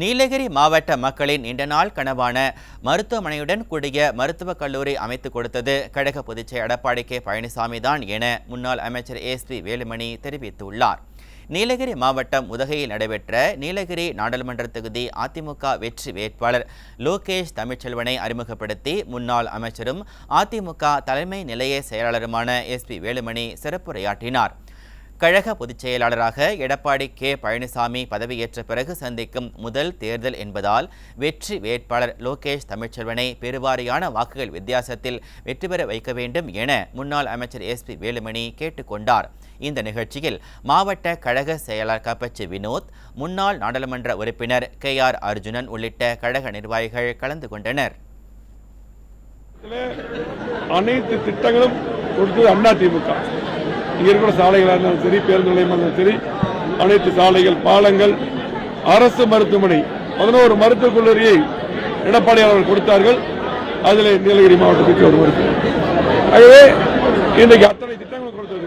நீலகிரி மாவட்ட மக்களின் நீண்ட நாள் கனவான மருத்துவமனையுடன் கூடிய மருத்துவக் கல்லூரி அமைத்துக் கொடுத்தது. கழக பொதுச்செயலர் எடப்பாடி கே. பழனிசாமி தான் என முன்னாள் அமைச்சர் எஸ்பி வேலுமணி தெரிவித்துள்ளார். நீலகிரி மாவட்டம் உதகையில் நடைபெற்ற நீலகிரி நாடாளுமன்ற தொகுதி அதிமுக வெற்றி வேட்பாளர் லோகேஷ் தமிழ்ச்செல்வனை அறிமுகப்படுத்தி முன்னாள் அமைச்சரும் அதிமுக தலைமை நிலைய செயலாளருமான எஸ்பி வேலுமணி சிறப்புரையாற்றினார். கழக பொதுச் செயலாளராக எடப்பாடி கே. பழனிசாமி பதவியேற்ற பிறகு சந்திக்கும் முதல் தேர்தல் என்பதால் வெற்றி வேட்பாளர் லோகேஷ் தமிழ்ச்செல்வனை பெருவாரியான வாக்குகள் வித்தியாசத்தில் வெற்றி பெற வைக்க வேண்டும் என முன்னாள் அமைச்சர் எஸ்பி வேலுமணி கேட்டுக்கொண்டார் இந்த நிகழ்ச்சியில் மாவட்ட கழக செயலாளர் கப்பச்சி வினோத் முன்னாள் நாடாளுமன்ற உறுப்பினர் கே. ஆர். அர்ஜுனன் உள்ளிட்ட கழக நிர்வாகிகள் கலந்து கொண்டனர். அனைத்து திட்டங்களும் கொடுத்தது அண்ணா திமுக. இங்கே இருக்கிற சாலைகளாக இருந்தாலும் சரி பேருந்து நிலையமாக இருந்தாலும் சரி அனைத்து சாலைகள் பாலங்கள் அரசு மருத்துவமனை பதினோரு மருத்துவக் கல்லூரியை எடப்பாடி அவர்கள் கொடுத்தார்கள். அதில் நீலகிரி மாவட்டத்துக்கு ஒரு மருத்துவம் ஆகவே இன்றைக்கு அத்தனை திட்டங்களும் கொடுத்தது